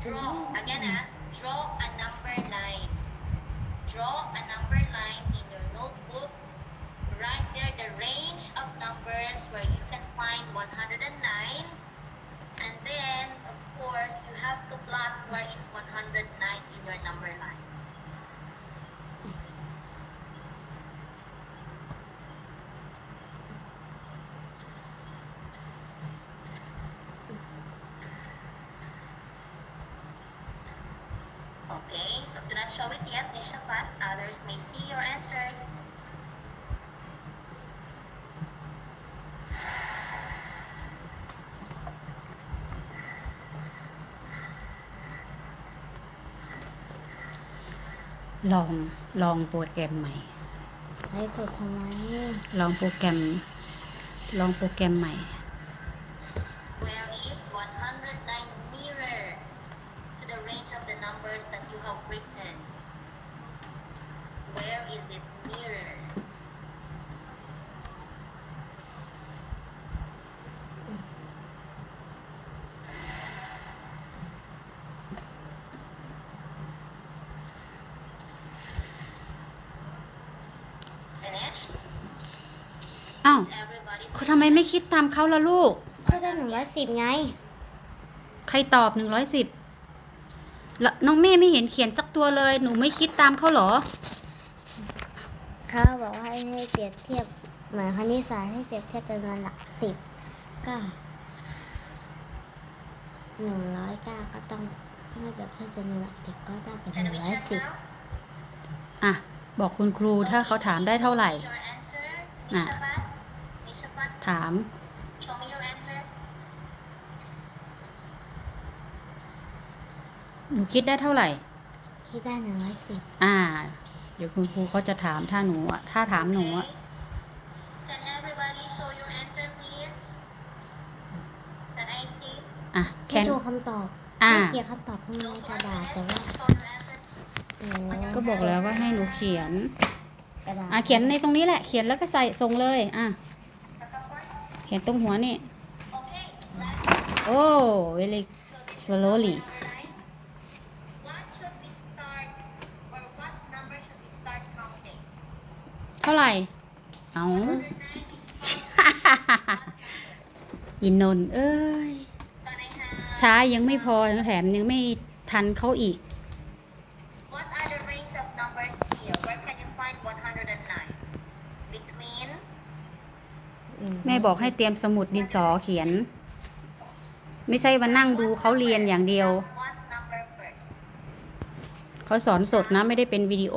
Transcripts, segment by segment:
draw. Again, ah, draw a number line. Draw a number line in your notebook. Write there the range of numbers where you can find 109. And then, of course, you have to plot where is 109 in your number line. Okay, so do not show it yet, Nishapat. Others may see your answers. ลองลองโปรแกรมใหม่ ใช้กดทำไม ลองโปรแกรม ลองโปรแกรมใหม่ the numbers that you have written? Where is it nearer? Finished? อ้าว Is everybody เขาทำไมไม่คิดตามเขาล่ะลูก ก็ได้หนึ่งร้อยสิบไง ใครตอบหนึ่งร้อยสิบ แล้วน้องเม่ไม่เห็นเขียนสักตัวเลย หนูไม่คิดตามเขาเหรอ เขาบอกว่าให้ให้เปรียบเทียบเหมือนคณิตศาสตร์ให้เปรียบเทียบจำนวนหลักสิบก็หนึ่งร้อยเก้าก็ต้องให้แบบเทียบจำนวนหลักสิบก็ต้องเป็นห Can นึ่ง we ร้อย check สิบ now? อะ บอกคุณครูถ้าเขาถามได้เท่าไหร่ Your answer, Ah. Nishapat. Nishapat, ถาม show me your answer. หนูคิดได้เท่าไหร่ คิดได้หนึ่งร้อยสิบอ่า เดี๋ยวคุณครูเขาจะถามถ้าหนูอะ ถ้าถามหนูอะ Okay. Can everybody show your answer, please? That I see. อะให้แค่โชว์คำตอบอ่า ให้เขียนคำตอบข้างใน Those ก who ระ are ดาษแต่ finished, ว่า please show your answer. หนูก็บอกแล้วว่าให้หนูเขียน กระดาษอะเขียนในตรงนี้แหละ เขียนแล้วก็ใส่ส่งเลย อะ เขียนตรงหัวนี่ Okay. Last โอ้ very slowly าไหร่ เอา109 is อินนนท์เอ้ย But I have. ช้ายังไม่พอแถมยังไม่ทันเขาอีก What are the range of numbers here? Where can you find 109? Between แม่บอกให้เตรียมสมุดดินสอเขียน ไม่ใช่มานั่งดูเขาเรียนอย่างเดียว what number first? เขาสอนสดนะไม่ได้เป็นวิดีโอ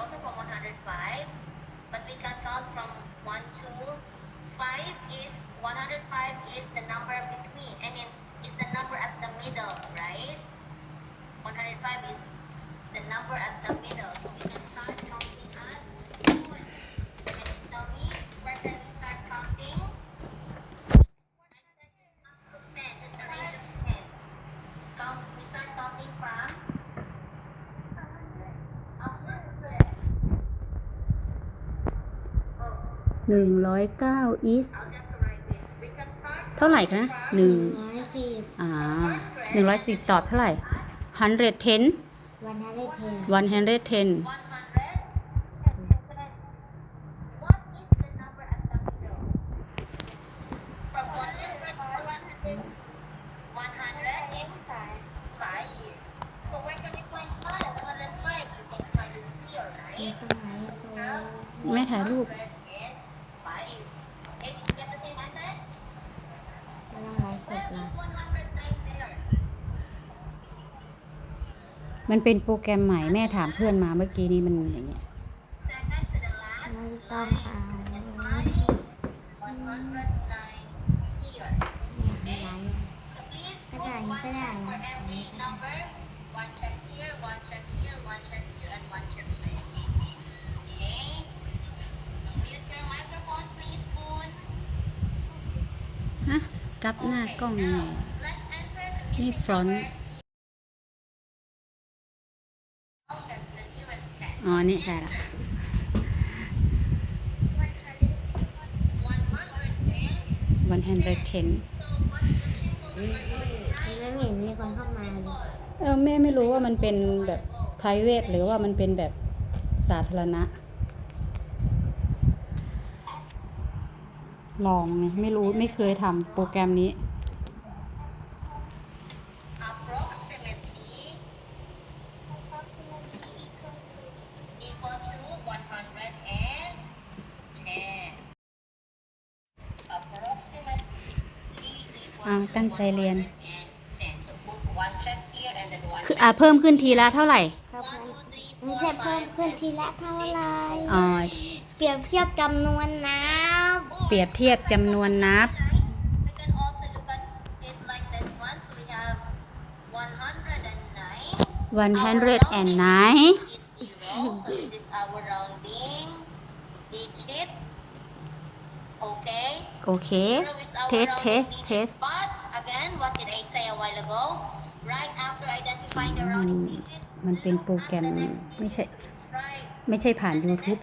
Also from 105. But we can count from 1 to 5 is 105 is the number between. I mean, is the number at the middle, right? 105 is the number at the middle. So we can หนึ่งร้อยเก้าอีส I'll just write it. We can start เท่าไหร่คะหนึ่งร้อยสิบอ่าหนึ่งร้อยสิบตอบเท่าไหร่ hundred ten วันนั้นได้เทน one hundred ten 100. What is the number at the middle? From 100 to 100. 100 is 5. So where can you find 5? 105. You can find it here, ไม่ right? ต้องไลฟ์โชว์ แม่ถ่ายรูป 105. Okay, did you get the same answer? ไม่ต้องไลฟ์ส Where ดนะ is 109 there? มันเป็นโปรแกรมใหม่แม่ถามเพื่อนมาเมื่อกี้นี้มันอย่างเงี้ยไม่ต้องเอาก็ได้ก็ได้ฮะกับหน้ากล้องนี่ฟรอนต์ อ๋อ นี่ค่ะ 110. วัน110แล้วไม่เห็นมีคนเข้ามาเลยเออแม่ไม่รู้ว่ามันเป็นแบบ private หรือว่ามันเป็นแบบสาธารณะ ลองไงไม่รู้ไม่เคยทำโปรแกรมนี้ ตั้งใจเรียน110 so put one check here and then one คืออ่าเพิ่มขึ้นทีละเท่าไหร่ ครับ One, two, three, ไม่ four, ใช่เพิ่ม five, ขึ้น six, ทีละเท่าไหรอ๋อ เปรียบเทียบจำนวนนับ เปรียบเทียบจำนวนนับ We can also look at it like this one. So we have 109. 109 is zero. so this is our rounding digit. Okay. โอเค Zero is our Test, rounding test, digit. test. But again, what did I say a while ago? Right after identifying the rounding digit, มันเป็น look โปร at แกรม the next ไม่ใช่ digit. It's right. ไม่ใช่ผ่าน YouTube